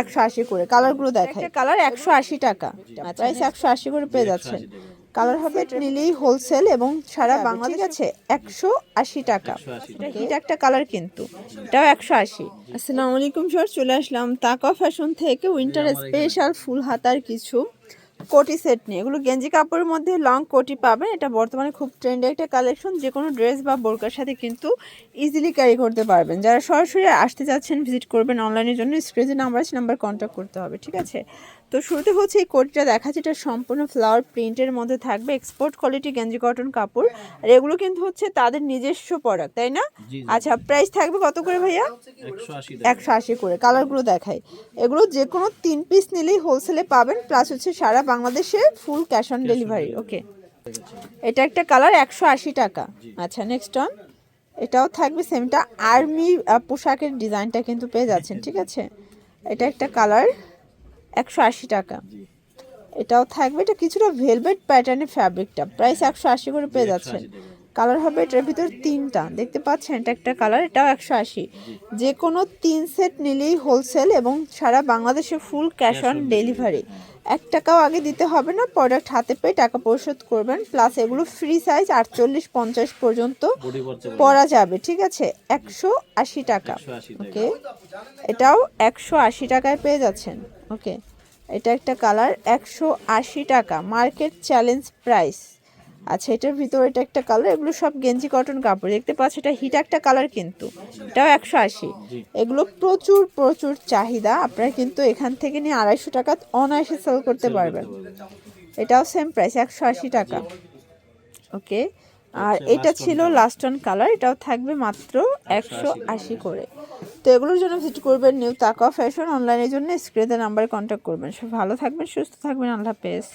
একশো আশি করে কালারগুলো দেখাই। কালার একশো আশি টাকা। প্রাইস একশো আশি করে পেয়ে যাচ্ছেন। কালার হবে নিলেই হোলসেল এবং সারা বাংলাদেশ আছে। একশো আশি টাকা। এটা একটা কালার কিন্তু। এটাও একশো আশি। আসসালামু আলাইকুম স্যার চলে আসলাম তাকা ফ্যাশন থেকে। উইন্টার স্পেশাল ফুল হাতার কিছু। কোটি সেট নিয়ে এগুলো গেঞ্জি কাপড়ের মধ্যে লং কোটি পাবেন। এটা বর্তমানে খুব ট্রেন্ডে একটা কালেকশন যে কোনো ড্রেস বা বোরকার সাথে কিন্তু ইজিলি ক্যারি করতে পারবেন। যারা সরাসরি আসতে যাচ্ছেন ভিজিট করবেন অনলাইনের জন্য স্ক্রিনে নাম্বার আছে নাম্বার কন্ট্যাক্ট করতে হবে ঠিক আছে? তো শুরুতে হচ্ছে এই কোটিটা দেখাচ্ছে এটা সম্পূর্ণ ফ্লাওয়ার প্রিন্টের মধ্যে থাকবে। এক্সপোর্ট কোয়ালিটি গেঞ্জি কটন কাপড়। আর এগুলো কিন্তু হচ্ছে তাদের নিজস্ব প্রোডাক্ট তাই না। আচ্ছা প্রাইস থাকবে কত করে ভাইয়া? একশো আশি একশো আশি করে। কালারগুলো দেখাই। এগুলো যে কোনো তিন পিস নিলেই হোলসেলে পাবেন। প্লাস হচ্ছে সারা বাংলাদেশে full cash on delivery okay এটা একটা কালার একশো আশি টাকা। আচ্ছা নেক্সট অন এটাও থাকবে সেমটা আর্মি পোশাকের ডিজাইনটা কিন্তু পেয়ে যাচ্ছেন ঠিক আছে? এটা একটা কালার একশো আশি টাকা। এটাও থাকবে এটা কিছুটা ভেলভেট প্যাটার্নের ফ্যাব্রিকটা প্রাইস একশো আশি করে পেয়ে যাচ্ছেন। কালার হবে এটার ভিতর তিনটা। দেখতে পাচ্ছেন এটা একটা কালার এটাও একশো আশি। যে কোনো তিন সেট নিলেই হোলসেল এবং সারা বাংলাদেশে ফুল ক্যাশ অন ডেলিভারি এক টাকাও আগে দিতে হবে না প্রোডাক্ট হাতে পেয়ে টাকা পরিশোধ করবেন। প্লাস এগুলো ফ্রি সাইজ আটচল্লিশ পঞ্চাশ পর্যন্ত পরা যাবে ঠিক আছে? একশো আশি টাকা ওকে এটাও একশো আশি টাকায় পেয়ে যাচ্ছেন ওকে এটা একটা কালার একশো আশি টাকা। মার্কেট চ্যালেঞ্জ প্রাইস আচ্ছা এটার ভিতরে এটা একটা কালার এগুলো সব গেঞ্জি কটন কাপড়। দেখতে পাচ্ছ এটা হিট একটা কালার কিন্তু। এটাও একশো আশি। এগুলো প্রচুর প্রচুর চাহিদা। আপনারা কিন্তু এখান থেকে নিয়ে আড়াইশো টাকা অনায়াসে সেল করতে পারবেন। এটাও সেম প্রাইস একশো আশি টাকা। ওকে আর এটা ছিল লাস্ট অন কালার এটাও থাকবে মাত্র একশো আশি করে। তো এগুলোর জন্য ভিজিট করবেন নিউ তাকা ফ্যাশন অনলাইনের জন্য স্ক্রিনে নাম্বারে কন্ট্যাক্ট করবেন। সব ভালো থাকবেন সুস্থ থাকবেন আল্লাহ হাফেজ।